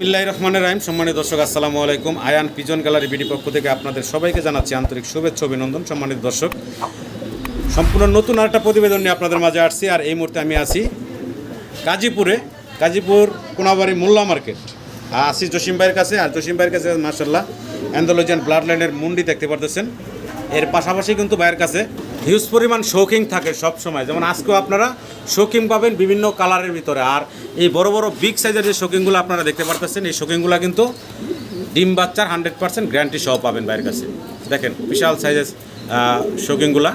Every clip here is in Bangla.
বিল্লাহ রহমানের রাহিম। সম্মানিত দর্শক, আসসালামু আলাইকুম। আয়ান পিজন গ্যালারি বিডি পক্ষ থেকে আপনাদের সবাইকে জানাচ্ছি আন্তরিক শুভেচ্ছা, অভিনন্দন, সম্মানিত দর্শক। সম্পূর্ণ নতুন আরেকটা প্রতিবেদন নিয়ে আপনাদের মাঝে আসছি, আর এই মুহূর্তে আমি আছি গাজীপুরে, গাজীপুর কোনাবাড়ি মোল্লা মার্কেট। আছি জসিম ভাইয়ের কাছে, আর জসিম ভাইয়ের কাছে মার্শাল্লাহ অ্যান্ডোলজিয়ান ব্লাড লাইনের মুন্ডি দেখতে পারতেছেন। এর পাশাপাশি কিন্তু ভাইয়ের কাছে হিউজ পরিমাণ শৌখিং থাকে সব সময়। যেমন আজকেও আপনারা শৌখিং পাবেন বিভিন্ন কালারের ভিতরে। আর এই বড় বড় বিগ সাইজের যে শৌখিংগুলো আপনারা দেখতে পারতেছেন, এই শৌখিংগুলো কিন্তু ডিম বাচ্চার হান্ড্রেড পার্সেন্ট গ্যারান্টি সহ পাবেন বাইরের কাছে। দেখেন, বিশাল সাইজের শৌখিংগুলা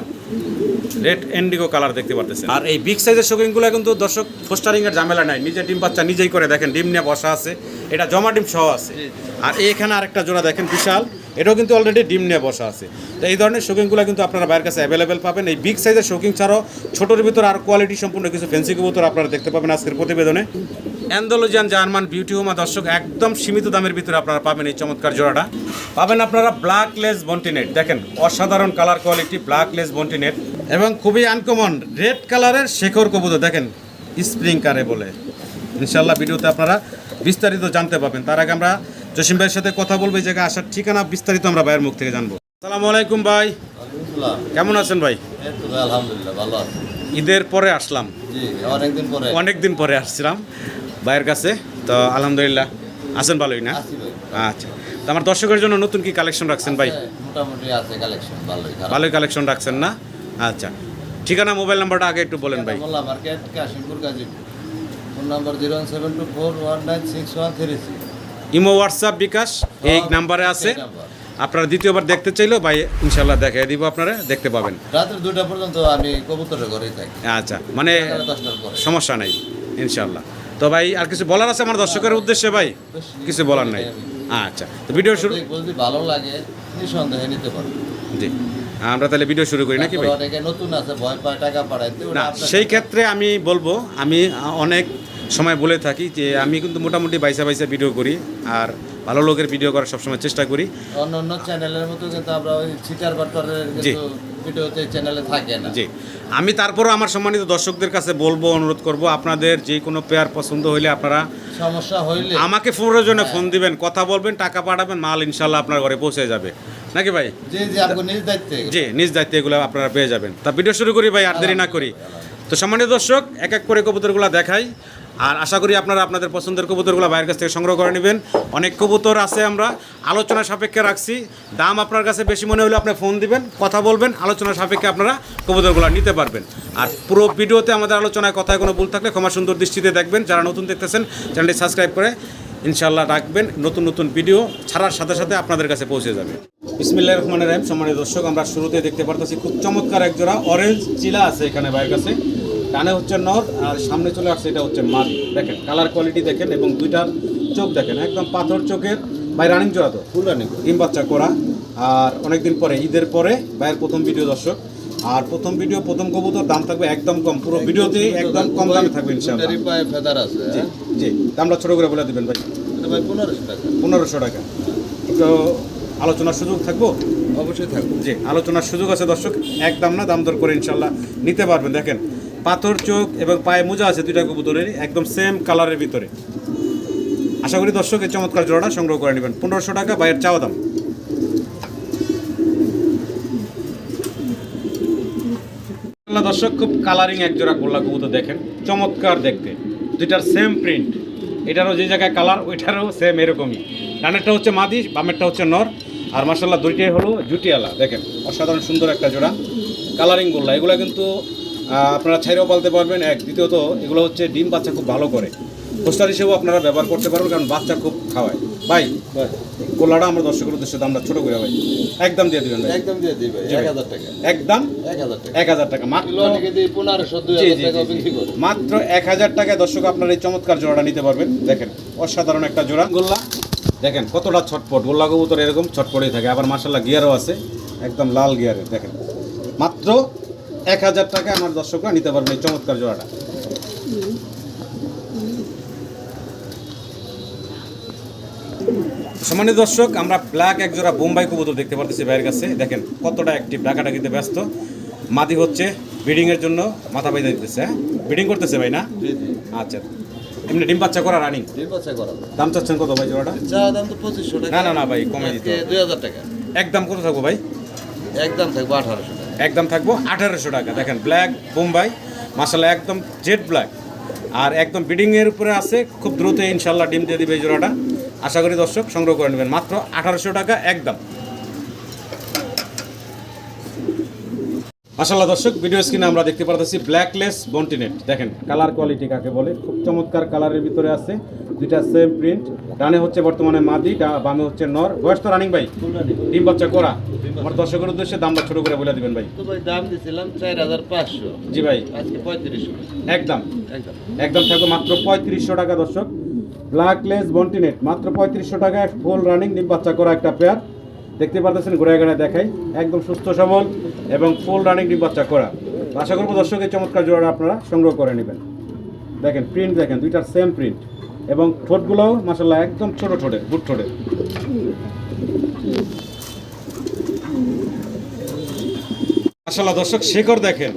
রেড এন্ডিগো কালার দেখতে পারতেছেন। আর এই বিগ সাইজের শৌখিংগুলো কিন্তু দর্শক ফোস্টারিং এর ঝামেলা নাই। নিজে ডিম বাচ্চা নিজেই করে দেখেন, ডিম নিয়ে বসা আছে। এটা জমা ডিম সহ আছে। আর এখানে আরেকটা জোড়া দেখেন, বিশাল। এটাও কিন্তু অলরেডি ডিম নিয়ে বসা আছে। তো এই ধরনের শৌখিংগুলো কিন্তু আপনারা বাইরের কাছে অ্যাভেলেবেল পাবেন। এই বিগ সাইজের শৌখিং ছাড়াও ছোটোর ভিতর আর কোয়ালিটি সম্পূর্ণ কিছু ফেন্সি কবুতর আপনারা দেখতে পাবেন আজকের প্রতিবেদনে। অ্যান্ডোলজিয়ান জার্মান বিউটি হোমা দর্শক, একদম সীমিত দামের ভিতরে আপনারা পাবেন এই চমৎকার জোড়াটা। পাবেন আপনারা ব্ল্যাক লেস বন্টিনেট দেখেন, অসাধারণ কালার কোয়ালিটি ব্ল্যাক লেস বন্টিনেট এবং খুবই আনকমন রেড কালারের শেখর কবুতর। দেখেন স্প্রিং কারে বলে। ইনশাল্লাহ ভিডিওতে আপনারা বিস্তারিত জানতে পাবেন। তার আগে আমরা জসিম ভাইয়ের সাথে কথা বলব এই জায়গায় আসার ঠিকানা বিস্তারিত আমরা ভাইয়ের মুখ থেকে জানব। আসসালামু আলাইকুম ভাই। কেমন আছেন ভাই? আলহামদুলিল্লাহ ভালো আছি। ঈদের পরে আসলাম। অনেকদিন পরে। অনেক দিন পরে আসছিলাম ভাইয়ের কাছে। তো আলহামদুলিল্লাহ। আছেন ভালোই না? আচ্ছা। তো আমার দর্শকের জন্য নতুন কি কালেকশন রাখছেন ভাই? মোটামুটি আছে কালেকশন ভালোই ভালোই কালেকশন রাখছেন না? আচ্ছা। ঠিকানা মোবাইল নাম্বারটা আগে একটু বলেন ভাই। Market Kashimpur Gazipur. Phone number zero seven two four one nine six one three six imo WhatsApp bKash এই নাম্বারে আছে। আপনারা দ্বিতীয়বার দেখতে চাইলেও ভাই ইনশাল্লাহ দেখাই দিব আপনারা দেখতে পাবেন। রাত্রে দুটা পর্যন্ত আমি কবুতরের ঘরেই থাকি। আচ্ছা মানে সমস্যা নাই ইনশাল্লাহ তো ভাই আর কিছু বলার আছে আমার দর্শকের উদ্দেশ্যে ভাই? কিছু বলার নাই। আচ্ছা তো ভিডিও শুরু যদি ভালো লাগে নিঃসন্দেহে নিতে পারব। জি আমরা তাহলে ভিডিও শুরু করি নাকি ভাই? নতুন আছে ভয় পায় টাকা ওটা না সেই ক্ষেত্রে আমি বলব আমি অনেক সময় বলে থাকি যে আমি কিন্তু মোটামুটি বাইসা বাইসা ভিডিও করি আর ভালো লোকের ভিডিও করার সবসময় চেষ্টা করি। অন্য অন্য চ্যানেলের মতো কিন্তু আমরা ওই ছিটার বাট্টারের জি। ভিডিওতে চ্যানেলে থাকে না। জি। আমি তারপরও আমার সম্মানিত দর্শকদের কাছে বলব অনুরোধ করব আপনাদের যে কোনো পেয়ার পছন্দ হইলে আপনারা সমস্যা হইলে আমাকে প্রয়োজনে ফোন দিবেন কথা বলবেন টাকা পাঠাবেন মাল ইনশাল্লাহ আপনার ঘরে পৌঁছে যাবে। নাকি ভাই? জি জি আপনি নিজ দায়িত্বে। জি নিজ দায়িত্বে এগুলো আপনারা পেয়ে যাবেন। তা ভিডিও শুরু করি ভাই আর দেরি না করি। তো সম্মানিত দর্শক এক এক করে কবুতরগুলো দেখাই। আর আশা করি আপনারা আপনাদের পছন্দের কবুতরগুলো বাইরের কাছ থেকে সংগ্রহ করে নেবেন। অনেক কবুতর আছে আমরা। আলোচনা সাপেক্ষে রাখছি। দাম আপনার কাছে বেশি মনে হলে আপনি ফোন দিবেন, কথা বলবেন, আলোচনা সাপেক্ষে আপনারা কবুতরগুলো নিতে পারবেন। আর পুরো ভিডিওতে আমাদের আলোচনায় কথায় কোনো ভুল থাকলে ক্ষমা সুন্দর দৃষ্টিতে দেখবেন। যারা নতুন দেখতেছেন, চ্যানেলটি সাবস্ক্রাইব করে ইনশাল্লাহ রাখবেন। নতুন নতুন ভিডিও ছাড়ার সাথে সাথে আপনাদের কাছে পৌঁছে যাবে। বিসমিল্লাহ রহমানের রাহিম। সম্মানিত দর্শক, আমরা শুরুতে দেখতে পারতেছি খুব চমৎকার এক জোড়া অরেঞ্জ চিলা আছে এখানে বাইরের কাছে। ডানে হচ্ছে নর আর সামনে চলে আসছে এটা হচ্ছে মাদ দেখেন কালার কোয়ালিটি দেখেন এবং দুইটার চোখ দেখেন একদম পাথর চোখের। ভাই রানিং জোড়া তো? ফুল রানিং ডিম বাচ্চা করা। আর অনেকদিন পরে ঈদের পরে ভাইয়ের প্রথম ভিডিও দর্শক। আর প্রথম ভিডিও প্রথম কবুতর দাম থাকবে একদম কম। পুরো ভিডিওতে একদম কম দামে থাকবে ইনশাআল্লাহ। জি হ্যাঁ? জি দামটা ছোটো করে বলে দেবেন ভাই। ভাই পনেরোশো টাকা। পনেরোশো টাকা। তো আলোচনার সুযোগ থাকব? অবশ্যই থাকবে। জি আলোচনার সুযোগ আছে দর্শক। এক দাম না দাম দর করে ইনশাল্লাহ নিতে পারবেন। দেখেন পাথর, চোখ এবং পায়ে মোজা আছে দুইটা কবুতরের একদম সেম কালারের ভিতরে। আশা করি দর্শক, এই চমৎকার জোড়াটা সংগ্রহ করে নেবেন। পনেরোশো টাকা বাইয়ের চাওয়া দাম। দর্শক, খুব কালারিং এক জোড়া গোল্লা কবুতর দেখেন। চমৎকার দেখতে। দুইটার সেম প্রিন্ট এটারও যে জায়গায় কালার ওইটারও সেম এরকমই। ডানেরটা হচ্ছে মাদি, বামেরটা হচ্ছে নর। আর মাসাল্লাহ দুইটাই হলো জুটিয়ালা, দেখেন। অসাধারণ সুন্দর একটা জোড়া। কালারিং গোল্লা। এগুলো কিন্তু আপনারা ছাইরেও পালতে পারবেন। এক দ্বিতীয়ত এগুলো হচ্ছে ডিম বাচ্চা খুব ভালো করে। পোস্টার হিসেবেও আপনারা ব্যবহার করতে পারবেন কারণ বাচ্চা খুব খাওয়ায়। ভাই গোল্লাটা আমরা দর্শকের উদ্দেশ্যে দামটা ছোটো করে ভাই। একদম দিয়ে দেবেন একদম দিয়ে দিবে এক হাজার টাকা। একদম? এক হাজার টাকা। মাত্র মাত্র এক হাজার টাকায় দর্শক আপনার এই চমৎকার জোড়াটা নিতে পারবেন। দেখেন অসাধারণ একটা জোড়া। গোল্লা? দেখেন কতটা ছটপট। গোল্লা কবুতর এরকম ছটপটেই থাকে। আবার মার্শাল্লাহ গিয়ারও আছে। একদম লাল গিয়ারের দেখেন। মাত্র এক হাজার টাকা আমার দর্শকরা নিতে পারবে এই চমৎকার জোড়াটা। সম্মানিত দর্শক আমরা ব্ল্যাক এক জোড়া বোম্বাই কবুতর দেখতে পারতেছি বাইরের কাছে। দেখেন কতটা অ্যাক্টিভ ডাকাডাকিতে ব্যস্ত। মাদি হচ্ছে ব্রিডিংয়ের জন্য মাথা বাইদা দিতেছে হ্যাঁ? ব্রিডিং করতেছে ভাই না? জি জি। আচ্ছা। এমনি ডিম বাচ্চা করা রানিং ডিম বাচ্চা করা। দাম চাচ্ছেন কত ভাই জোড়াটা? চা দাম তো পঁচিশশো টাকা। না, না, না ভাই, কমে দিতে। দুই হাজার টাকা। একদম কত থাকব ভাই? একদম থাকব আঠারোশো একদম থাকব আঠারোশো টাকা। দেখেন ব্ল্যাক বোম্বাই মাসালা একদম জেড ব্ল্যাক আর একদম বিডিংয়ের উপরে আছে, খুব দ্রুত ইনশাল্লাহ ডিম দিয়ে দিবে এই জোড়াটা। আশা করি দর্শক সংগ্রহ করে নেবেন। মাত্র আঠারোশো টাকা, একদম। মাসাল্লাহ দর্শক ভিডিও স্ক্রিনে আমরা দেখতে পারতেছি ব্ল্যাকলেস বন্টিনেট দেখেন কালার কোয়ালিটি কাকে বলে? খুব চমৎকার কালারের ভিতরে আছে। দুইটা সেম প্রিন্ট ডানে হচ্ছে বর্তমানে মাদি বামে হচ্ছে নর। বয়স তো রানিং ভাই? ডিম বাচ্চা করা। আমার দর্শকের উদ্দেশ্যে দামটা ছোট করে বলে দিবেন ভাই। দাম দিয়েছিলাম চার হাজার পাঁচশো। জি ভাই। আজকে পঁয়ত্রিশশো। একদম। একদম। থাকবে মাত্র পঁয়ত্রিশশো টাকা দর্শক। ব্ল্যাকলেস বন্টিনেট মাত্র পঁয়ত্রিশশো টাকায় ফুল রানিং ডিম বাচ্চা করা একটা পেয়ার দেখতে পারতেছেন, ঘুরে ঘুরে দেখাই। একদম সুস্থ সবল এবং ফুল রানিং ডিম বাচ্চা করা। আশা করব দর্শকের চমৎকার জোড়াটা আপনারা সংগ্রহ করে নেবেন। দেখেন প্রিন্ট দেখেন, দুইটার সেম প্রিন্ট এবং ঠোঁটগুলোও মাসাল্লাহ একদম ছোট ঠোঁটের, বুট ঠোঁটে মাসাল্লাহ দর্শক, শেখর দেখেন।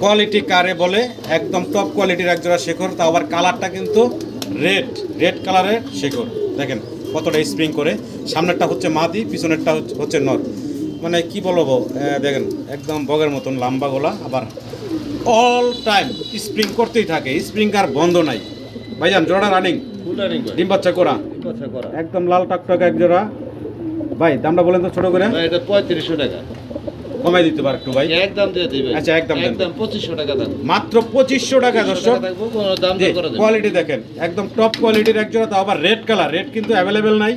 কোয়ালিটি কারে বলে, একদম টপ কোয়ালিটির একজোড়া শেখর। তা আবার কালারটা কিন্তু রেড রেড কালারের শেখর। দেখেন কতটা স্প্রিং করে সামনেরটা হচ্ছে মাদি পিছনেরটা হচ্ছে- নর মানে কি বলব দেখেন একদম বগের মতন লাম্বা গোলা আবার অল টাইম স্প্রিং করতেই থাকে স্প্রিং আর বন্ধ নাই। ভাইজান জোড়া রানিং রানিং ভাই ডিম বাচ্চা করা? ডিম বাচ্চা করা। একদম লাল টাকটাক এক জোড়া। ভাই দামটা বলেন তো ছোট করে। এটা পঁয়ত্রিশশো টাকা। কমাই দিতে পার একটু ভাই। একদম দিয়ে দিবে আচ্ছা, একদম একদম পঁচিশশো টাকা থাকবে মাত্র পঁচিশশো টাকা দর্শক। কোনো দাম করে কোয়ালিটি দেখেন। একদম টপ কোয়ালিটির এক জোড়া তাও আবার রেড কালার রেড কিন্তু অ্যাভেলেবেল নাই।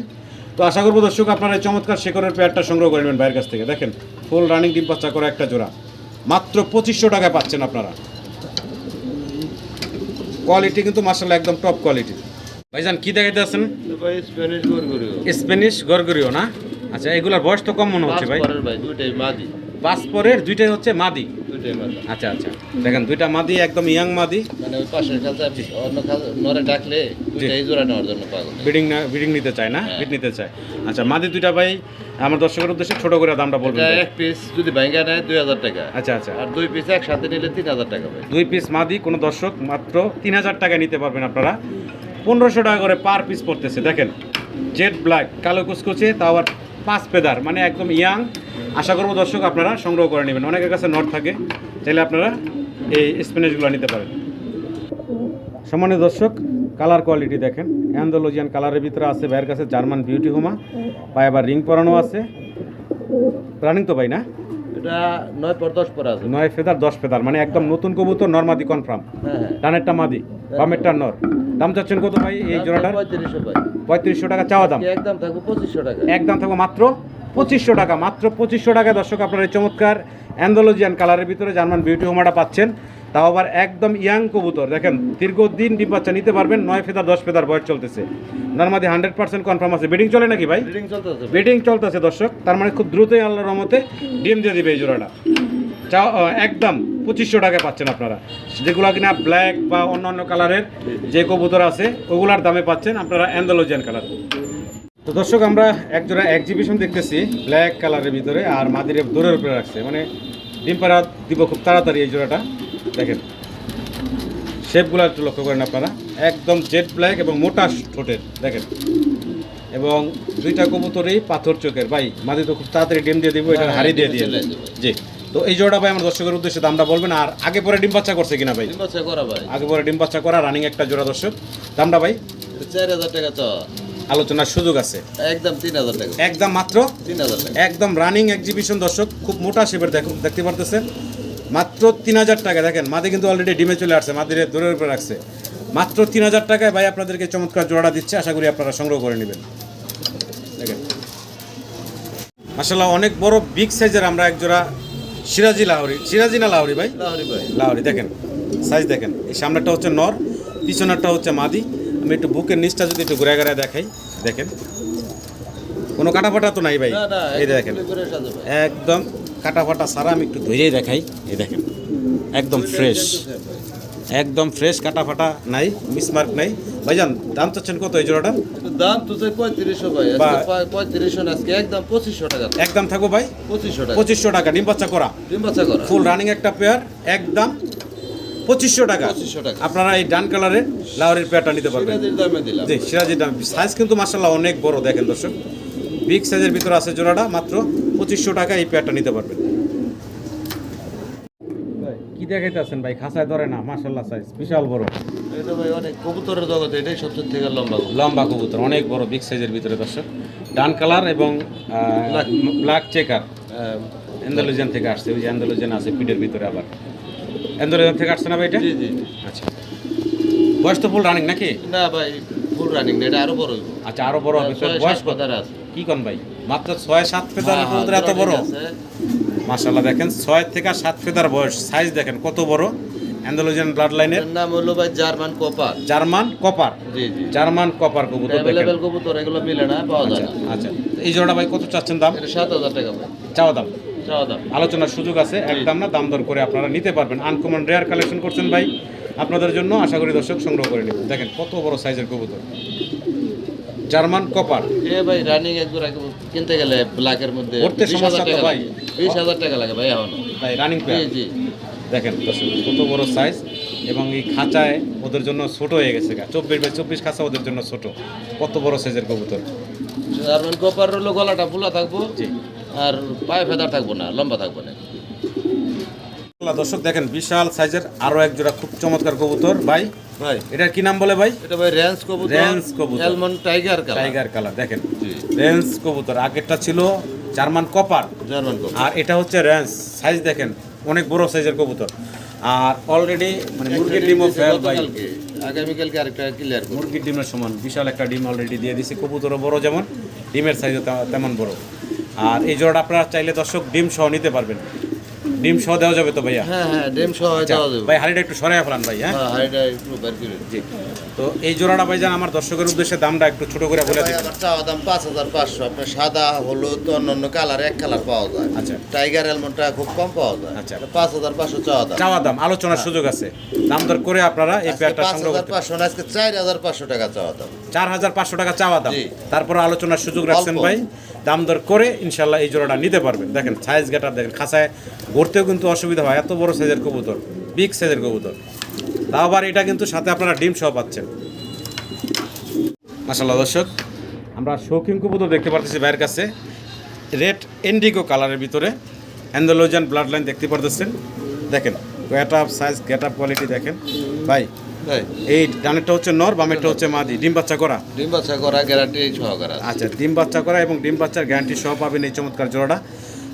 তো আশা করব দর্শক আপনারা এই চমৎকার শেখরের পেয়ারটা সংগ্রহ করে নেবেন বাইরের কাছ থেকে। দেখেন ফুল রানিং ডিম বাচ্চা করা একটা জোড়া। মাত্র পঁচিশশো টাকায় পাচ্ছেন আপনারা। কোয়ালিটি কিন্তু মার্শাল একদম টপ কোয়ালিটি ভাইজান কি দেখাইতে আছেন? ভাই স্প্যানিশ গরগরিও স্প্যানিশ গরগরিও না? আচ্ছা এগুলার বয়স তো কম মনে হচ্ছে ভাই। পরের ভাই দুইটাই মাদি। পাসপোরের দুইটাই হচ্ছে মাদি? দুইটাই মাদি। আচ্ছা আচ্ছা। দেখেন দুইটা মাদি একদম ইয়াং মাদি। মানে ওই পাশের কাছে অন্য নরে ডাকলে দুইটাই জোড়া নেওয়ার জন্য পাগল। বিডিং না বিডিং নিতে চায় না? বিট নিতে চায়। আচ্ছা মাদি দুইটা ভাই আমার দর্শকের উদ্দেশ্যে ছোট করে দামটা বলবেন এটা এক পিস যদি ভাঙ্গা নেয় দুই হাজার টাকা। আচ্ছা আচ্ছা। আর দুই পিস একসাথে নিলে তিন হাজার টাকা ভাই। দুই পিস মাদি কোনো দর্শক মাত্র তিন হাজার টাকায় নিতে পারবেন আপনারা। পনেরোশো টাকা করে পার পিস পড়তেছে। দেখেন জেড ব্ল্যাক কালো কুচকুচে তাও আবার পাঁচ পেদার মানে একদম ইয়াং। আশা করব দর্শক আপনারা সংগ্রহ করে নেবেন। অনেকের কাছে নট থাকে, চাইলে আপনারা এই স্পিনেজগুলো নিতে পারেন। সম্মানিত দর্শক, কালার কোয়ালিটি দেখেন। অ্যান্ডোলজিয়ান কালারের ভিতরে আছে, ভাইয়ের কাছে জার্মান বিউটি হোমা। পায়ে আবার রিং পরানো আছে। রানিং তো ভাই না? এটা নয় পর দশ পর আছে। নয় ফেদার দশ ফেদার মানে একদম নতুন কবুতর নর্মাদি কনফার্ম হ্যাঁ। হ্যাঁ ডানেরটা মাদি বামেরটা নর। দাম চাচ্ছেন কত ভাই এই জোড়াটার? পঁয়ত্রিশশো ভাই। পঁয়ত্রিশশো টাকা চাওয়া দাম? একদম থাকব পঁচিশশো টাকা। একদম থাকব মাত্র পঁচিশশো টাকা মাত্র পঁচিশশো টাকা। দর্শক আপনার এই চমৎকার অ্যান্ডোলজিয়ান কালারের ভিতরে জার্মান বিউটি হোমাটা পাচ্ছেন। তাও আবার একদম ইয়াং কবুতর দেখেন দীর্ঘদিন ডিম বাচ্চা নিতে পারবেন নয় ফেদার দশ ফেদার বয়স চলতেছে। নর্মাদি হান্ড্রেড পার্সেন্ট কনফার্ম আছে। বেডিং চলে নাকি ভাই? ব্রিডিং চলতেছে। বেডিং চলতেছে দর্শক। তার মানে খুব দ্রুতই আল্লাহ রহমতে ডিম দিয়ে দিবে এই জোড়াটা। চা একদম পঁচিশশো টাকায় পাচ্ছেন আপনারা। যেগুলো কিনা ব্ল্যাক বা অন্য অন্য কালারের যে কবুতর আছে ওগুলার দামে পাচ্ছেন আপনারা অ্যান্ডোলজিয়ান কালার তো দর্শক আমরা একজোড়া এক্সিবিশন দেখতেছি ব্ল্যাক কালারের ভিতরে আর মাদিরে দূরের উপরে রাখছে। মানে ডিম পাড়া দিব খুব তাড়াতাড়ি এই জোড়াটা। দেখেন শেপগুলো একটু লক্ষ্য করেন আপনারা। একদম জেড ব্ল্যাক এবং মোটা ঠোঁটের দেখেন। এবং দুইটা কবুতরই পাথর চোখের। ভাই মাদি তো খুব তাড়াতাড়ি ডিম দিয়ে দিব এটা হ্যাঁ, হাড়ি দিয়ে দিয়ে জি তো এই জোড়া ভাই আমার দর্শকের উদ্দেশ্যে দামটা বলবেন আর আগে পরে ডিম বাচ্চা করছে কিনা ভাই? ডিম বাচ্চা করা ভাই। আগে পরে ডিম বাচ্চা করা রানিং একটা জোড়া দর্শক। দামটা ভাই? চার হাজার টাকা চ। আলোচনার সুযোগ আছে। একদম তিন হাজার টাকা। একদম মাত্র তিন হাজার টাকা। একদম রানিং এক্সিবিশন দর্শক খুব মোটা শেপের দেখ দেখতে পারতেছেন। মাত্র তিন হাজার টাকা দেখেন মাদি কিন্তু অলরেডি ডিমে চলে আসছে মাদিরে দূরের উপরে রাখছে। মাত্র তিন হাজার টাকায় ভাই আপনাদেরকে চমৎকার জোড়া দিচ্ছে আশা করি আপনারা সংগ্রহ করে নেবেন। দেখেন। মাসাল্লাহ অনেক বড় বিগ সাইজের আমরা এক জোড়া সিরাজি লাহরি। সিরাজি না লাহরি ভাই? লাহরি ভাই। লাহরি দেখেন সাইজ দেখেন। এই সামনেরটা হচ্ছে নর পিছনেরটা হচ্ছে মাদি। আমি একটু বুকের নিচটা যদি একটু ঘুরে ঘুরে দেখাই দেখেন। কোনো কাটাফাটা তো নাই ভাই। এই দেখেন। একদম কাটা ফাটা সারা আমি একটু ধরেই দেখাই। এই দেখেন একদম ফ্রেশ একদম ফ্রেশ কাটা ফাটা নাই মিসমার্ক নাই। ভাইজান দাম চাচ্ছেন কত এই জোড়াটা দাম তো চাই পঁয়ত্রিশশো ভাই। পঁয়ত্রিশশো আজকে একদম পঁচিশশো টাকা। একদম থাকব ভাই? পঁচিশশো টাকা। পঁচিশশো টাকা ডিম বাচ্চা করা। ডিম বাচ্চা করা। ফুল রানিং একটা পেয়ার একদম পঁচিশশো টাকা। আপনারা এই ডান কালারের লাউরের পেয়ারটা নিতে পারবেন। সিরাজির জি সিরাজি দাম। সাইজ কিন্তু মাসাল্লাহ অনেক বড় দেখেন দর্শক। বিগ সাইজের ভিতরে আছে জোড়াটা মাত্র পঁচিশশো টাকা এই পেয়ারটা নিতে পারবেন। কি দেখাইতেছেন ভাই? খাসায় ধরে না মাসাল্লাহ সাইজ বিশাল বড়। এটা ভাই অনেক কবুতরের জগতে এটাই সবচেয়ে থেকে লম্বা লম্বা কবুতর অনেক বড় বিগ সাইজের ভিতরে দর্শক। ডান কালার এবং ব্ল্যাক চেকার অ্যান্ডালুজিয়ান থেকে আসছে ওই যে অ্যান্ডালুজিয়ান আছে পিঠের ভিতরে আবার। অ্যান্ডালুজিয়ান থেকে আসছে না ভাই এটা? জি জি আচ্ছা। বয়স তো ফুল রানিং নাকি? না ভাই ফুল রানিং এটা আরও বড় হইব। আচ্ছা আরও বড় হবে। বয়স কত? আছে। কি কোন ভাই? মাত্র ছয় সাত ফেদার হ্যাঁ, এত বড়। মাশাল্লাহ দেখেন ছয় থেকে সাত ফেদার বয়স সাইজ দেখেন কত বড়? অ্যান্ডালুজিয়ান ব্লাড লাইনের নাম হলো ভাই জার্মান কপার। German copper? জি জি। জার্মান কপার কবুতর অ্যাভেলেবেল কবুতর এগুলো মিলে না পাওয়া যায় আচ্ছা না আচ্ছা এই জোড়াটা ভাই কত চাচ্ছেন দাম? এটা সাত হাজার টাকা ভাই। চাওয়া দাম? আলোচনার সুযোগ আছে একদম না দাম দর করে আপনারা নিতে পারবেন। আনকমন রেয়ার কালেকশন করছেন ভাই আপনাদের জন্য আশা করি দর্শক সংগ্রহ করে নেবেন। দেখেন কত বড় সাইজের কবুতর। জার্মান কপার এ ভাই রানিং একবার কিনতে গেলে ব্ল্যাকের মধ্যে করতে 20,000 সমস্যা তো ভাই। লাগে। 20,000 টাকা লাগে ভাই এখন। ভাই রানিং জি জি। দেখেন দর্শক কত বড় সাইজ এবং এই খাঁচায় ওদের জন্য ছোট হয়ে গেছে গা। চব্বিশ বাই চব্বিশ খাঁচা ওদের জন্য ছোট। কত বড় সাইজের কবুতর। জার্মান কপার হলো গলাটা ফুলা থাকব। জি। আর পায়ে ফেদা থাকব না লম্বা থাকব না। দর্শক দেখেন বিশাল সাইজের আরও এক জোড়া খুব চমৎকার কবুতর। ভাই ভাই। এটার কি নাম বলে ভাই? এটা ভাই রেঞ্জ কবুতর রেঞ্জ কবুতর। Almond tiger colour tiger colour দেখেন। রেঞ্জ কবুতর আগেরটা ছিল জার্মান কপার। জার্মান আর এটা হচ্ছে রেঞ্জ সাইজ দেখেন অনেক বড় সাইজের কবুতর। আর অলরেডি মানে মুরগির ডিমও ফেল ভাই। আগামীকালকে আরেকটা ক্লিয়ার মুরগির ডিমের সমান বিশাল একটা ডিম অলরেডি দিয়ে দিছে কবুতরও বড় যেমন ডিমের সাইজও তেমন বড়। আর এই জোড়াটা আপনারা চাইলে দর্শক ডিম সহ নিতে পারবেন। ডিম সহ দেওয়া যাবে তো ভাইয়া? হ্যাঁ হ্যাঁ ডিম সহ আচ্ছা, দেওয়া যাবে। ভাই হাড়িটা একটু সরাইয়া ফেলান ভাই হ্যাঁ? হাড়িটা একটু বের করে। জি। তো এই জোড়াটা ভাইজান আমার দর্শকের উদ্দেশ্যে দামটা একটু ছোট করে বলে দিন চাওয়া দাম পাঁচ হাজার পাঁচশো। আপনার সাদা হলুদ অন্যান্য কালার এক কালার পাওয়া যায়। আচ্ছা। টাইগার অ্যালমন্ডটা খুব কম পাওয়া যায়। আচ্ছা। পাঁচ হাজার পাঁচশো চাওয়া দাম। চাওয়া দাম আলোচনার সুযোগ আছে। দাম দর করে আপনারা এই পেয়ারটা পাঁচ সংগ্রহ হাজার করতে পাঁচশো না আজকে চার হাজার পাঁচশো টাকা চাওয়া দাম। চার হাজার পাঁচশো টাকা চাওয়া দাম। তারপর আলোচনার সুযোগ রাখছেন ভাই। দাম দর করে ইনশাল্লাহ এই জোড়াটা নিতে পারবেন। দেখেন সাইজ গেটার দেখেন খাঁচায় গড়তেও কিন্তু অসুবিধা হয়। এত বড় সাইজের কবুতর বিগ সাইজের কবুতর। তাও আবার এটা কিন্তু সাথে আপনারা ডিম সহ পাচ্ছেন। মাসাল্লাহ দর্শক আমরা শৌখিন কবুতর দেখতে পারতেছি ভাইয়ের কাছে। রেড এন্ডিগো কালারের ভিতরে অ্যান্ডোলোজিয়ান ব্লাড লাইন দেখতে পারতেছেন। দেখেন get up size get up quality দেখেন। ভাই এই ডানেরটা হচ্ছে নর বামেরটা হচ্ছে মাদি। ডিম বাচ্চা করা? ডিম বাচ্চা করা গ্যারান্টি সহকারে আছে। আচ্ছা ডিম বাচ্চা করা এবং ডিম বাচ্চার গ্যারান্টি সহ পাবেন এই চমৎকার জোড়াটা।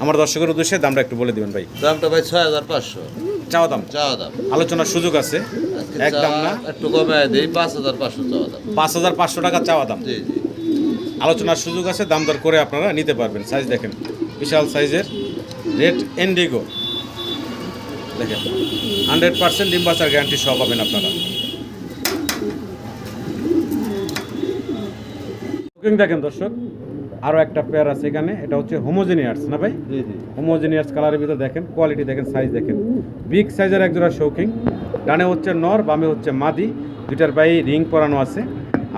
আমার দর্শকের উদ্দেশ্যে দামটা একটু বলে দিবেন ভাই। দামটা ভাই ছয় হাজার পাঁচশো। চাওয়া দাম? চাওয়া দাম। আলোচনার সুযোগ আছে। একদম না? একটু কমে দিই পাঁচ হাজার পাঁচশো চাওয়া দাম। পাঁচ হাজার পাঁচশো টাকা চাওয়া দাম। জি জি। আলোচনার সুযোগ আছে দাম দর করে আপনারা নিতে পারবেন। সাইজ দেখেন বিশাল সাইজের রেড এন্ডিগো দেখেন হান্ড্রেড পার্সেন্ট ডিম বাচ্চার গ্যারান্টি সহ পাবেন আপনারা। দেখেন দর্শক। আরও একটা পেয়ার আছে এখানে এটা হচ্ছে হোমোজেনিয়ার্স না ভাই? জি জি। হোমোজেনিয়াস কালারের ভিতর দেখেন কোয়ালিটি দেখেন সাইজ দেখেন। বিগ সাইজের একজোড়া শৌখিন ডানে হচ্ছে নর বামে হচ্ছে মাদি দুইটার বাই রিং পরানো আছে।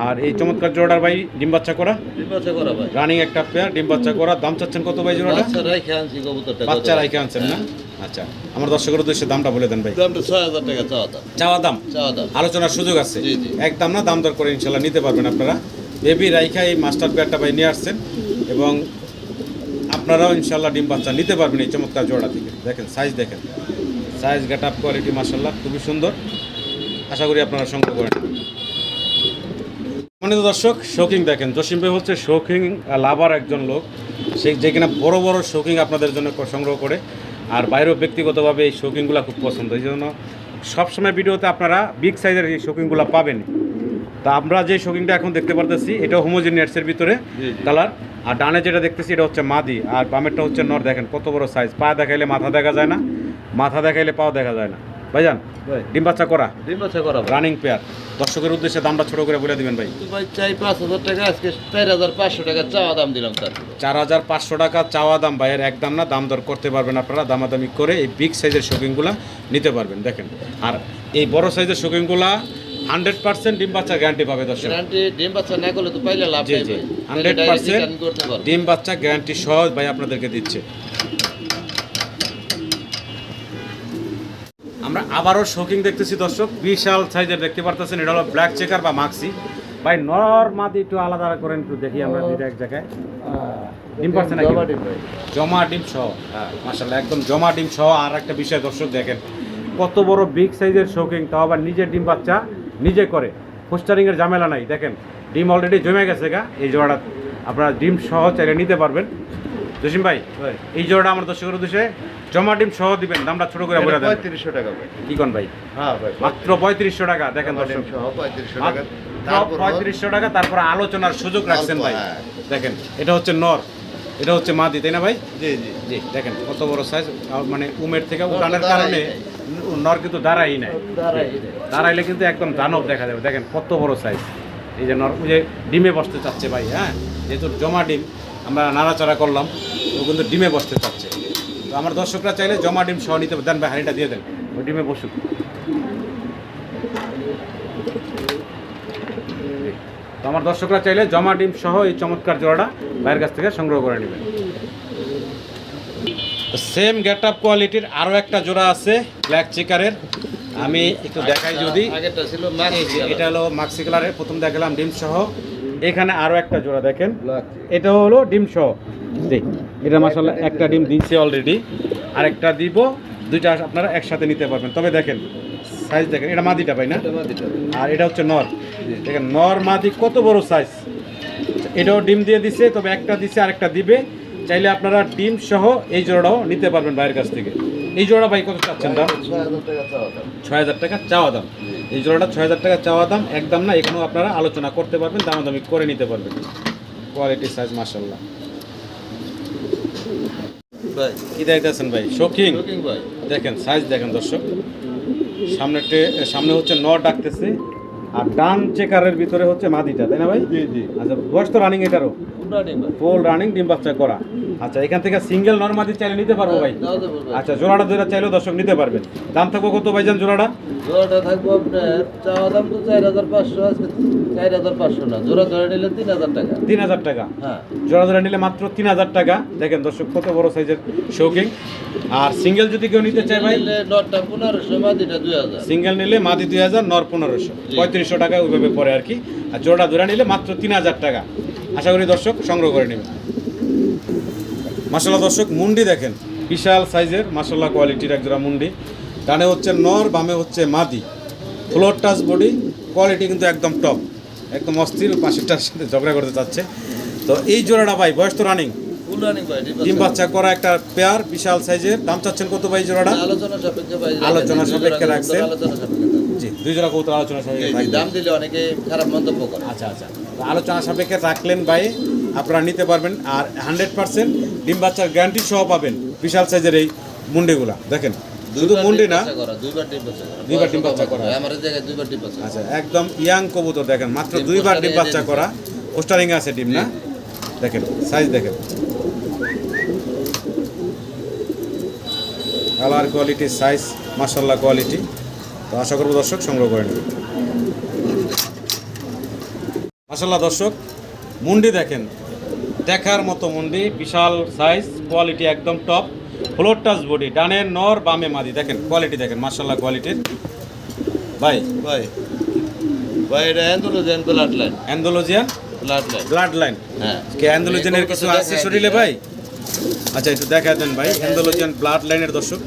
আর এই চমৎকার জোড়াটার বাই ডিম বাচ্চা করা। ডিম বাচ্চা করা ভাই। রানিং একটা পেয়ার ডিম বাচ্চা করা। দাম চাচ্ছেন কত ভাই জোড়াটা? বাচ্চা রাইখে আনছি কবুতরটা বাচ্চা রাইকে আনছেন না? আচ্ছা আমার দর্শকের উদ্দেশ্যে দামটা বলে দেন ভাই। দামটা টাকা চাওয়া দাম। চাওয়া দাম? চাওয়া দাম। আলোচনার সুযোগ আছে। একদম না দাম দর করে ইনশাল্লাহ নিতে পারবেন আপনারা। বেবি রাইখা এই মাস্টার পেয়ারটা ভাই নিয়ে আসছেন এবং আপনারাও ইনশাল্লাহ ডিম বাচ্চা নিতে পারবেন এই চমৎকার জোড়া থেকে। দেখেন সাইজ দেখেন। সাইজ গেট আপ কোয়ালিটি মাসাল্লাহ খুবই সুন্দর। আশা করি আপনারা সংগ্রহ করেন। সম্মানিত দর্শক শৌকিং দেখেন। জসিম ভাই হচ্ছে শৌকিং লাভার একজন লোক। সে যে কিনা বড় বড় শৌকিং আপনাদের জন্য সংগ্রহ করে। আর বাইরেও ব্যক্তিগতভাবে এই শৌকিংগুলো খুব পছন্দ। এই জন্য সবসময় ভিডিওতে আপনারা বিগ সাইজের এই শৌকিংগুলো পাবেন তা আমরা যে শৌকিংটা এখন দেখতে পারতেছি এটা হোমোজিনিয়ার্সের ভিতরে কালার আর ডানে যেটা দেখতেছি এটা হচ্ছে মাদি। আর বামেরটা হচ্ছে নর দেখেন কত বড় সাইজ পা দেখাইলে মাথা দেখা যায় না মাথা দেখাইলে পাও দেখা যায় না। ভাইজান ভাই। ডিম বাচ্চা করা? ডিম বাচ্চা করা রানিং পেয়ার দর্শকের উদ্দেশ্যে দামটা ছোট করে বলে দিবেন ভাই। ভাই চাই পাঁচ হাজার টাকা আজকে চার হাজার পাঁচশো টাকা চাওয়া দাম দিলাম তার চার হাজার পাঁচশো টাকা চাওয়া দাম ভাইয়ের একদম না দাম দর করতে পারবেন আপনারা। দামাদামি করে এই বিগ সাইজের শোকিংগুলো নিতে পারবেন দেখেন। আর এই বড় সাইজের শোকিংগুলো হান্ড্রেড পার্সেন্ট ডিম বাচ্চা গ্যারান্টি পাবে দর্শক। গ্যারান্টি ডিম বাচ্চা না করলে তো পাইলে লাভ জি জি। হান্ড্রেড পার্সেন্ট ডিম বাচ্চা গ্যারান্টি সহজ ভাই আপনাদেরকে দিচ্ছে। আমরা আবারও শোকিং দেখতেছি দর্শক বিশাল সাইজের দেখতে পারতেছেন এটা হলো ব্ল্যাক চেকার বা মাক্সি ভাই নর মাদি একটু আলাদা করেন একটু দেখি আমরা দুইটা এক জায়গায়। ডিম জমা ডিম জমা ডিম সহ হ্যাঁ মাসাল্লাহ একদম জমা ডিম সহ। আর একটা বিষয় দর্শক দেখেন কত বড় বিগ সাইজের শৌকিং তাও আবার নিজের ডিম বাচ্চা। নিজে করে। পোস্টারিংয়ের ঝামেলা নাই। দেখেন ডিম অলরেডি জমে গেছে গা এই জোড়াটা। আপনারা ডিম সহ চাইলে নিতে পারবেন। জসিম ভাই এই জোড়াটা আমার দর্শকের উদ্দেশ্যে জমা ডিম সহ দিবেন দামটা ছোট করে বলে দেন। পঁয়ত্রিশশো টাকা ভাই। কি কোন ভাই? হ্যাঁ ভাই মাত্র পঁয়ত্রিশশো টাকা দেখেন দর্শক। পঁয়ত্রিশশো টাকা। তারপর পঁয়ত্রিশশো টাকা তারপর আলোচনার সুযোগ রাখছেন ভাই। হ্যাঁ। দেখেন এটা হচ্ছে নর এটা হচ্ছে মাদি তাই না ভাই? জি জি। জি দেখেন কত বড় সাইজ মানে উমের থেকে নর উঠানের কারণে। নর কিন্তু দাঁড়াই নাই। দাঁড়াইলে কিন্তু একদম দানব দেখা যাবে। দেখেন কত বড় সাইজ এই যে নর ওই যে ডিমে বসতে চাচ্ছে ভাই হ্যাঁ? যেহেতু জমা ডিম আমরা নাড়াচাড়া করলাম ও কিন্তু ডিমে বসতে চাচ্ছে। তো আমার দর্শকরা চাইলে জমা ডিম সহ নিতে দেন ভাই হাঁড়িটা দিয়ে দেন। ওই ডিমে বসুক। তো আমার দর্শকরা চাইলে জমা ডিম সহ এই চমৎকার জোড়াটা ভাইয়ের কাছ থেকে সংগ্রহ করে নেবেন। সেম গেট আপ কোয়ালিটির আরও একটা জোড়া আছে ব্ল্যাক চিকারের আমি একটু দেখাই যদি। আগেরটা ছিল এই মাক্সি যে এটা হলো মাক্সি কালারের প্রথম দেখালাম ডিম সহ। এখানে আরও একটা জোড়া দেখেন। এটা হলো ডিম সহ। জি এটা মাসাল্লাহ একটা ডিম দিচ্ছে অলরেডি আরেকটা দিব দুইটা আপনারা একসাথে নিতে পারবেন। তবে দেখেন সাইজ দেখেন এটা মাদিটা পাই না? আর এটা হচ্ছে নর। দেখেন নর মাদি কত বড় সাইজ এটাও ডিম দিয়ে দিছে তবে একটা দিছে আরেকটা দিবে। চাইলে আপনারা ডিম সহ এই জোড়াটাও নিতে পারবেন বাইরের কাছ থেকে। এই জোড়া ভাই কত চাচ্ছেন দাম? ছয় হাজার টাকা চাওয়া দাম। এই জোড়াটা ছয় হাজার টাকা চাওয়া দাম একদম না এখানেও আপনারা আলোচনা করতে পারবেন দামাদামি করে নিতে পারবেন। কোয়ালিটি সাইজ মার্শাল্লাহ কি দেখতেছেন ভাই? শৌখিন? দেখেন সাইজ দেখেন দর্শক। সামনেতে সামনে হচ্ছে ন ডাকতেছে। আর ডান চেকারের ভিতরে হচ্ছে মাদিটা তাই না ভাই? জি জি। আচ্ছা বয়স তো রানিং এটারও। ফুল রানিং ডিম বাচ্চা করা। আচ্ছা এখান থেকে সিঙ্গেল নর্মাদি চাইলে নিতে পারব ভাই। আচ্ছা জোড়াটা যেটা চাইলেও দর্শক নিতে পারবেন। দাম থাকব কত ভাইজান জোড়াটা? জোড়াটা থাকব আপনার চাওয়া দাম তো চার হাজার পাঁচশো চার হাজার পাঁচশো না। জোড়া ধরে নিলে তিন হাজার টাকা। তিন হাজার টাকা। হ্যাঁ। জোড়া নিলে মাত্র তিন হাজার টাকা। দেখেন দর্শক কত বড় সাইজের শৌকিং আর সিঙ্গেল যদি কেউ নিতে চায় ভাই? নটটা পনেরোশো মাদিটা দুই হাজার। সিঙ্গেল নিলে মাদি দুই হাজার নর পনেরোশো। পঁয়ত্রিশশো টাকা ওইভাবে পরে আর কি। আর জোড়া জোড়া নিলে মাত্র তিন হাজার টাকা। আশা করি দর্শক সংগ্রহ করে নেবেন মাসাল্লাহ দর্শক মুন্ডি দেখেন। বিশাল সাইজের মাসাল্লাহ কোয়ালিটির এক জোড়া মুন্ডি। ডানে হচ্ছে নর বামে হচ্ছে মাদি। ফ্লোর টাচ বডি কোয়ালিটি কিন্তু একদম টপ একদম অস্থির পাশেরটার সাথে ঝগড়া করতে চাচ্ছে। তো এই জোড়াটা ভাই বয়স তো রানিং ডিম বাচ্চা। করা একটা পেয়ার বিশাল সাইজের। দাম চাচ্ছেন কত ভাই জোড়াটা? আলোচনা সাপেক্ষে আলোচনা সাপেক্ষে রাখছেন। আলোচনা সাপেক্ষে থাকবে। জি দুই জোড়া কৌতুক আলোচনা। দাম দিলে অনেকে খারাপ মন্তব্য করে। আচ্ছা আচ্ছা। আলোচনা সাপেক্ষে রাখলেন ভাই আপনারা নিতে পারবেন। আর হান্ড্রেড পার্সেন্ট ডিম বাচ্চার গ্যারান্টি সহ পাবেন বিশাল সাইজের এই মুন্ডিগুলা। দেখেন শুধু মুন্ডি না দুইবার ডিম বাচ্চা করা। দুইবার ডিম বাচ্চা করা। আমার জায়গায় দুইবার ডিম বাচ্চা আচ্ছা একদম ইয়াং কবুতর দেখেন মাত্র দুইবার ডিম বাচ্চা করা। পোস্টারিং আছে ডিম না? দেখেন সাইজ দেখেন। কালার কোয়ালিটি সাইজ মার্শাল্লাহ কোয়ালিটি তো আশা করব দর্শক সংগ্রহ করে নেবেন। মার্শাল্লাহ দর্শক মুন্ডি দেখেন। দেখার মতো মুন্ডি বিশাল সাইজ কোয়ালিটি একদম টপ ফ্লোর টাচ বডি ডানের নর বামে মাদি। দেখেন কোয়ালিটি দেখেন মার্শাল্লাহ কোয়ালিটির ভাই? ভাই ভাই এটা blood line Andalusian? Blood line blood line হ্যাঁ। কে অ্যান্ডোলজিয়ানের কিছু আছে শরীরে ভাই? আচ্ছা একটু দেখা দেন ভাই অ্যান্ডোলজিয়ান ব্লাড লাইনের দর্শক।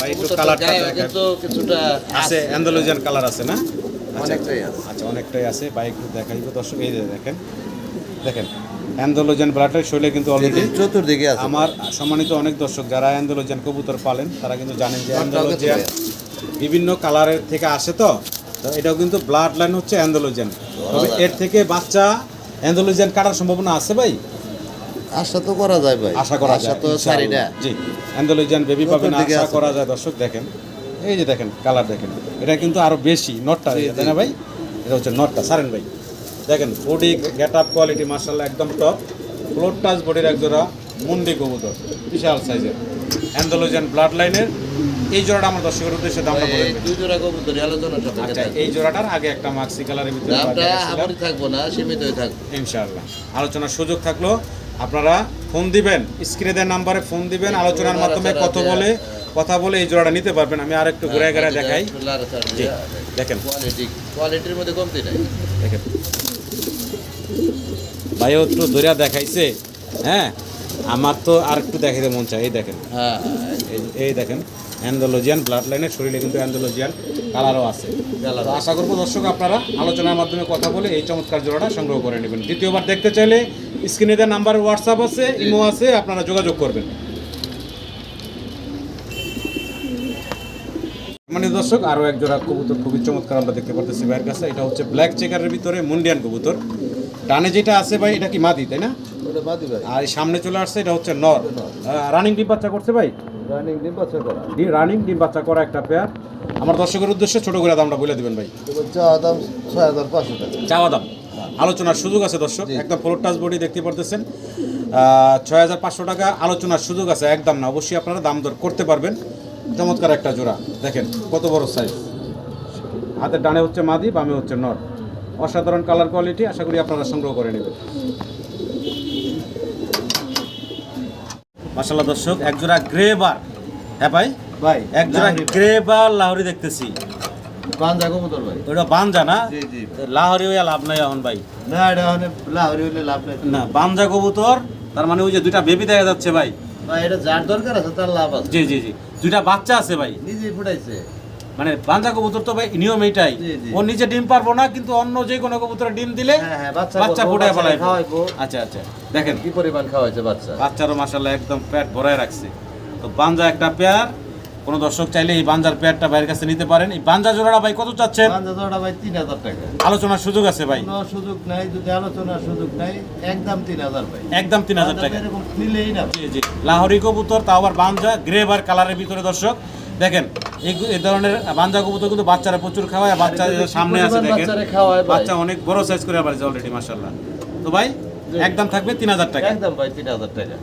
ভাই একটু কালারটা দেখেন কিন্তু কিছুটা আছে অ্যান্ডোলজিয়ান কালার আছে না? আচ্ছা অনেকটাই আছে। আচ্ছা অনেকটাই আছে। ভাই একটু দেখাই তো দর্শক এই দেখেন দেখেন অ্যান্ডোলজিয়ান ব্লাডের শরীরে কিন্তু অলরেডি চতুর্দিকে আছে। আমার সম্মানিত অনেক দর্শক যারা অ্যান্ডোলজিয়ান কবুতর পালেন তারা কিন্তু জানেন যে অ্যান্ডোলজিয়ান বিভিন্ন কালারের থেকে আসে তো? তো এটাও কিন্তু ব্লাড লাইন হচ্ছে অ্যান্ডোলজিয়ান তবে এর থেকে বাচ্চা অ্যান্ডোলজিয়ান কাটার সম্ভাবনা আছে ভাই? আশা তো করা যায় ভাই। আশা করা আশা তো সারি না জি অ্যান্ডোলজিয়ান বেবি পাবেন আশা করা যায়। দর্শক দেখেন এই যে দেখেন কালার দেখেন। এটা কিন্তু আরও বেশি নটটা তাই না ভাই? এটা হচ্ছে নটটা সারেন ভাই। দেখেন বডি গেট আপ কোয়ালিটি মার্শাল্লাহ একদম টপ ফ্লোর টাচ বডির একজোড়া মুন্ডি কবুতর বিশাল সাইজের অ্যান্ডোলজিয়ান ব্লাড লাইনের এই জোড়াটা আমার দর্শকের উদ্দেশ্যে দামটা বলে দুই জোড়া কবুতরি আলোচনা আচ্ছা এই জোড়াটার আগে একটা মাক্সি কালারের ভিতরে দামটা আমারই থাকব না সীমিতই থাকবে। ইনশাআল্লাহ। আলোচনার সুযোগ থাকল। আপনারা ফোন দিবেন স্ক্রিনে দেওয়ার নাম্বারে ফোন দিবেন আলোচনার মাধ্যমে কত বলে কথা বলে এই জোড়াটা নিতে পারবেন। আমি আর একটু ঘুরে ঘুরে দেখাই। দেখেন। কোয়ালিটি কোয়ালিটির মধ্যে কমতি নাই। দেখেন। ভাইও একটু ধরিয়া দেখাইছে হ্যাঁ? আমার তো আর একটু দেখাইতে মন চায় এই দেখেন। হ্যাঁ এই দেখেন। অ্যান্ডোলজিয়ান ব্লাড লাইনের শরীরে কিন্তু অ্যান্ডোলজিয়ান কালারও আছে। তো আশা করব দর্শক আপনারা আলোচনার মাধ্যমে কথা বলে এই চমৎকার জোড়াটা সংগ্রহ করে নেবেন। দ্বিতীয়বার দেখতে চাইলে স্ক্রিনে দেওয়া নাম্বার হোয়াটসঅ্যাপ আছে ইমো আছে আপনারা যোগাযোগ করবেন। মানে দর্শক আরও এক জোড়া কবুতর খুবই চমৎকার আমরা দেখতে পারতেছি ভাইয়ের কাছে। এটা হচ্ছে ব্ল্যাক চেকারের ভিতরে মুন্ডিয়ান কবুতর। ডানে যেটা আছে ভাই এটা কি মাদি তাই না? আর সামনে চলে আসছে এটা হচ্ছে নর রানিং ডিম বাচ্চা করছে ভাই? রানিং ডিম বাচ্চা করা। রানিং ডিম বাচ্চা করা একটা পেয়ার আমার দর্শকের উদ্দেশ্যে ছোট করে দামটা বলে দিবেন ভাই। চা দাম ছয় হাজার পাঁচশো টাকা। চাওয়া দাম। আলোচনার সুযোগ আছে দর্শক। একদম ফ্লোর টাচ বডি দেখতে পারতেছেন। ছয় হাজার পাঁচশো টাকা আলোচনার সুযোগ আছে। একদম না অবশ্যই আপনারা দাম দর করতে পারবেন। চমৎকার একটা জোড়া। দেখেন কত বড় সাইজ হাতের ডানে হচ্ছে মাদি বামে হচ্ছে নর। অসাধারণ কালার কোয়ালিটি আশা করি আপনারা সংগ্রহ করে নেবেন। মাসাল্লাহ দর্শক একজোড়া গ্রে বার হ্যাঁ ভাই? ভাই একজোড়া গ্রেবার গ্রে বার লাহরি দেখতেছি। বানজা কবুতর ভাই। ওটা বানজা না? লাহরি হইয়া লাভ নাই এখন ভাই। না এটা লাহরি হইলে লাভ নাই। না বানজা কবুতর তার মানে ওই যে দুইটা বেবি দেখা যাচ্ছে ভাই। ভাই এটা যার দরকার আছে তার লাভ আছে। জি জি জি। দুইটা বাচ্চা আছে ভাই। নিজে ফুটাইছে। মানে বানজা কবুতর তো ভাই নিয়ম এইটাই জি। ও নিজে ডিম পারব না কিন্তু অন্য যে কোনো কবুতরে ডিম দিলে হ্যাঁ হ্যাঁ বাচ্চা ফেলাই খাওয়াইবো। আচ্ছা আচ্ছা দেখেন। কি পরিমাণ খাওয়াইছে বাচ্চা? বাচ্চারও মাসাল্লাহ একদম পেট ভরায় রাখছে। তো বানজা একটা পেয়ার। কোনো দর্শক চাইলে এই বানজার পেয়ারটা ভাইয়ের কাছে নিতে পারেন। এই বানজা জোড়াটা ভাই কত চাচ্ছেন? বান্ধা জোড়া ভাই তিন হাজার টাকা। আলোচনার সুযোগ আছে ভাই। কোনো সুযোগ নাই যদি আলোচনার সুযোগ নাই একদম তিন হাজার ভাই। একদম তিন হাজার টাকা। এরকম নিলেই না। জি জি। লাহোরি কবুতর তাও আবার বাঞ্জা গ্রে বার কালারের ভিতরে দর্শক। দেখেন এই ধরনের বাঞ্জা কবুতর কিন্তু বাচ্চারা প্রচুর খাওয়ায় বাচ্চা সামনে আছে দেখেন। বাচ্চা অনেক বড় সাইজ করে পারছে অলরেডি মাশাল্লাহ তো ভাই একদম থাকবে তিন হাজার টাকা। একদম ভাই তিন হাজার টাকা।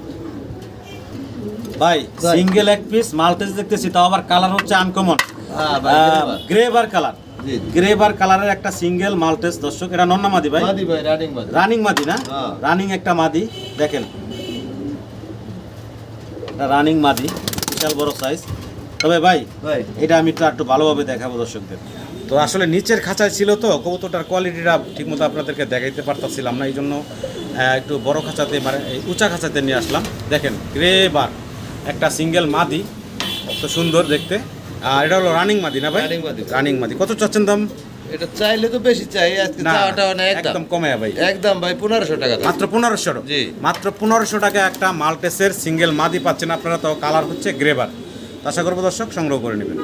ভাই। সিঙ্গেল এক পিস মাল্টেজ দেখতেছি তাও আবার কালার হচ্ছে আনকমন হ্যাঁ ভাই grey bar. Grey bar colour জি জি। গ্রে বার কালারের একটা সিঙ্গেল মাল্টেজ দর্শক এটা নন্না মাদি ভাই? রানিং মাদি। না? হ্যাঁ। রানিং একটা মাদি দেখেন। এটা রানিং মাদি বিশাল বড় সাইজ তবে ভাই এটা আমি তো একটু ভালোভাবে দেখাবো দর্শকদের। তো আসলে নিচের খাঁচায় ছিল তো কবুতরটার কোয়ালিটিটা ঠিকমতো আপনাদেরকে দেখাইতে পারতাছিলাম না এই জন্য একটু বড় খাঁচাতে মানে এই উঁচা খাঁচাতে নিয়ে আসলাম। দেখেন গ্রে বার একটা সিঙ্গেল মাদি তো সুন্দর দেখতে। আর এটা হলো রানিং মাদি না ভাই? মাদি। রানিং মাদি। কত চাচ্ছেন দাম? এটা চাইলে তো বেশি চাই আজকে না না একদম। একদম কমে ভাই। একদম ভাই পনেরোশো টাকা মাত্র পনেরোশো। জি। মাত্র পনেরোশো টাকা একটা মাল্টেসের সিঙ্গেল মাদি পাচ্ছেন আপনারা তো কালার হচ্ছে গ্রেবার আশা করব দর্শক সংগ্রহ করে নেবেন।